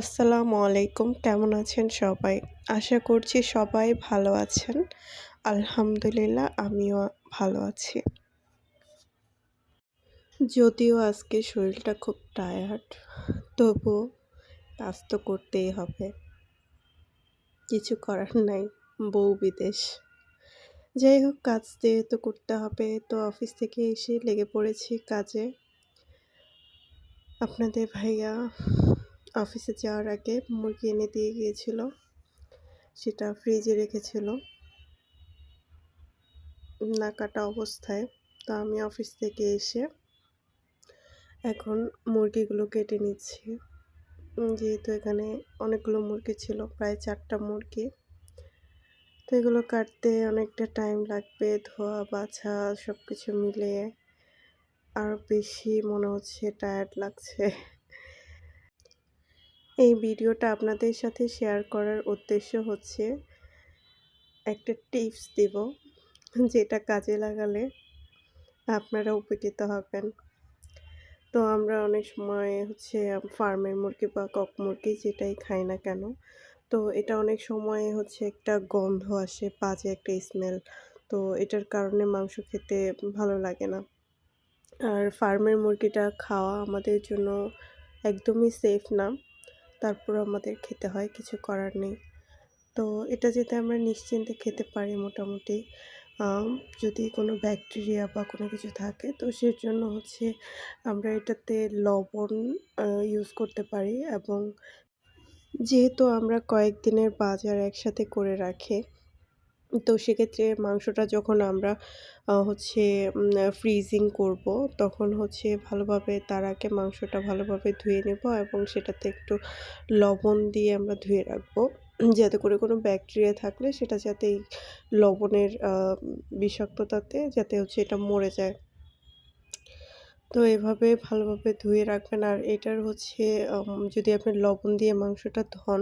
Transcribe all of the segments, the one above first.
আসসালামু আলাইকুম, কেমন আছেন সবাই? আশা করছি সবাই ভালো আছেন। আলহামদুলিল্লাহ, আমিও ভালো আছি। যদিও আজকে শরীরটা খুব টায়ার্ড তবুও কাজ তো করতেই হবে। কিছু করার নাই, বউ বিদেশ। যাই হোক, কাজ দিয়ে তো করতে হবে, তো অফিস থেকে এসে লেগে পড়েছি কাজে। আপনাদের ভাইয়া অফিসে যাওয়ার আগে মুরগি এনে দিয়ে গিয়েছিল। সেটা ফ্রিজে রেখেছিল। না কাটা অবস্থায়। তো আমি অফিস থেকে এসে এখন মুরগিগুলো কেটে নিচ্ছি। যেহেতু এখানে অনেকগুলো মুরগি ছিল, প্রায় চারটা মুরগি। তো এগুলো কাটতে অনেকটা টাইম লাগবে, ধোয়া, বাছা সব কিছু মিলিয়ে। আরও বেশি মনে হচ্ছে টায়ার্ড লাগছে। এই ভিডিওটা আপনাদের সাথে শেয়ার করার উদ্দেশ্য হচ্ছে একটা টিপস দেব যেটা কাজে লাগালে আপনারা উপকৃত হবেন। তো আমরা অনেক সময় হচ্ছে ফার্মের মুরগি বা কক মুরগি যেটাই খাই না কেন, তো এটা অনেক সময় হচ্ছে একটা গন্ধ আসে, বাজে একটা স্মেল তো এটার কারণে মাংস খেতে ভালো লাগে না। আর ফার্মের মুরগিটা খাওয়া আমাদের জন্য একদমই সেফ না। তারপর আমাদের খেতে হয়, কিছু করার নেই। তো এটা যেতে আমরা নিশ্চিন্তে খেতে পারি মোটামুটি যদি কোনো ব্যাকটেরিয়া বা কোনো কিছু থাকে, তো সের জন্য হচ্ছে আমরা এটাতে লবণ ইউজ করতে পারি এবং যেহেতু আমরা কয়েকদিনের বাজার একসাথে করে রাখি তো সেক্ষেত্রে মাংসটা যখন আমরা হচ্ছে ফ্রিজিং করব, তখন হচ্ছে ভালোভাবে তার আগে মাংসটা ভালোভাবে ধুয়ে নেব এবং সেটাতে একটু লবণ দিয়ে আমরা ধুয়ে রাখব। যাতে করে কোনো ব্যাকটেরিয়া থাকলে সেটা যাতে এই লবণের বিষাক্ততাতে যাতে হচ্ছে এটা মরে যায়। তো এভাবে ভালোভাবে ধুয়ে রাখবেন। আর এটার হচ্ছে যদি আপনি লবণ দিয়ে মাংসটা ধন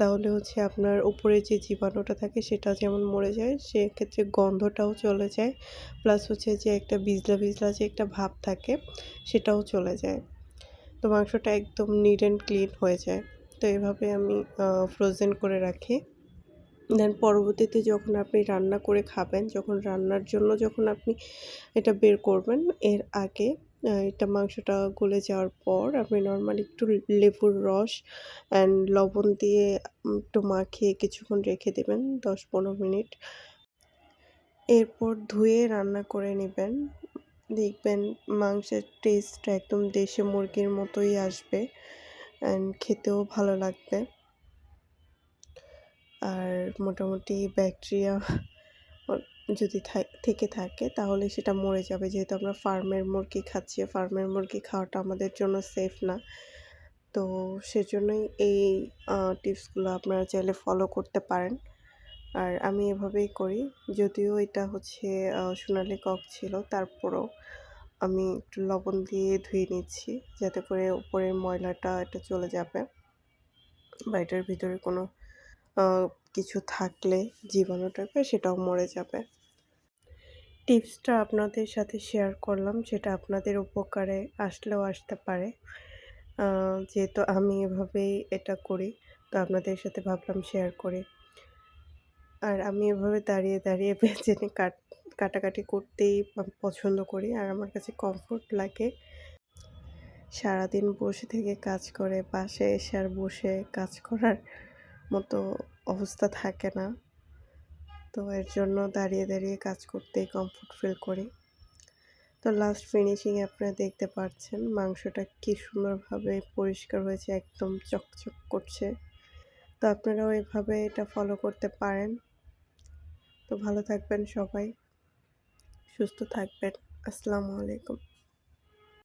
তাহলে হচ্ছে আপনার উপরে যে জীবাণুটা থাকে সেটা যেমন মরে যায়, সেক্ষেত্রে গন্ধটাও চলে যায়। প্লাস হচ্ছে যে একটা বিজলা বিজলা যে একটা ভাব থাকে, সেটাও চলে যায়। তো মাংসটা একদম নিট অ্যান্ড ক্লিন হয়ে যায়। তো এভাবে আমি ফ্রোজেন করে রাখি। দেন পরবর্তীতে যখন আপনি রান্না করে খাবেন, যখন রান্নার জন্য যখন আপনি এটা বের করবেন, এর আগে এটা মাংসটা গলে যাওয়ার পর আপনি নর্মালি একটু লেবুর রস অ্যান্ড লবণ দিয়ে একটু মাখিয়ে কিছুক্ষণ রেখে দেবেন দশ পনেরো মিনিট। এরপর ধুয়ে রান্না করে নেবেন। দেখবেন মাংসের টেস্টটা একদম দেশি মুরগির মতোই আসবে অ্যান্ড খেতেও ভালো লাগবে। আর মোটামুটি ব্যাকটেরিয়া যদি থেকে থাকে তাহলে সেটা মরে যাবে। যেহেতু আমরা ফার্মের মুরগি খাচ্ছি ফার্মের মুরগি খাওয়াটা আমাদের জন্য সেফ না। তো সেজন্যই এই টিপসগুলো আপনারা চাইলে ফলো করতে পারেন। আর আমি এভাবেই করি। যদিও এটা হচ্ছে সোনালি কক ছিল, তারপরও আমি একটু লবণ দিয়ে ধুয়ে নিচ্ছি যাতে করে উপরের ময়লাটা এটা চলে যাবে। বা এটার ভিতরে কোনো কিছু থাকলে জীবাণু টাইপের সেটাও মরে যাবে। টিপসটা আপনাদের সাথে শেয়ার করলাম, সেটা আপনাদের উপকারে আসলেও আসতে পারে। যেহেতু আমি এভাবেই এটা করি, তো আপনাদের সাথে ভাবলাম শেয়ার করি। আর আমি এভাবে দাঁড়িয়ে দাঁড়িয়ে বেছে কাট, কাটাকাটি করতেই পছন্দ করি। আর আমার কাছে কমফোর্ট লাগে। সারাদিন বসে থেকে কাজ করে পাশে এসে আর বসে কাজ করার মতো অবস্থা থাকে না। তো এর জন্য দাঁড়িয়ে দাঁড়িয়ে কাজ করতেই কমফোর্ট ফিল করি। তো লাস্ট ফিনিশিং আপনারা দেখতে পাচ্ছেন মাংসটা কি সুন্দরভাবে পরিষ্কার হয়েছে, একদম চকচক করছে। তো আপনারাও এভাবে এটা ফলো করতে পারেন। তো ভালো থাকবেন সবাই। সুস্থ থাকবেন। আসসালামু আলাইকুম।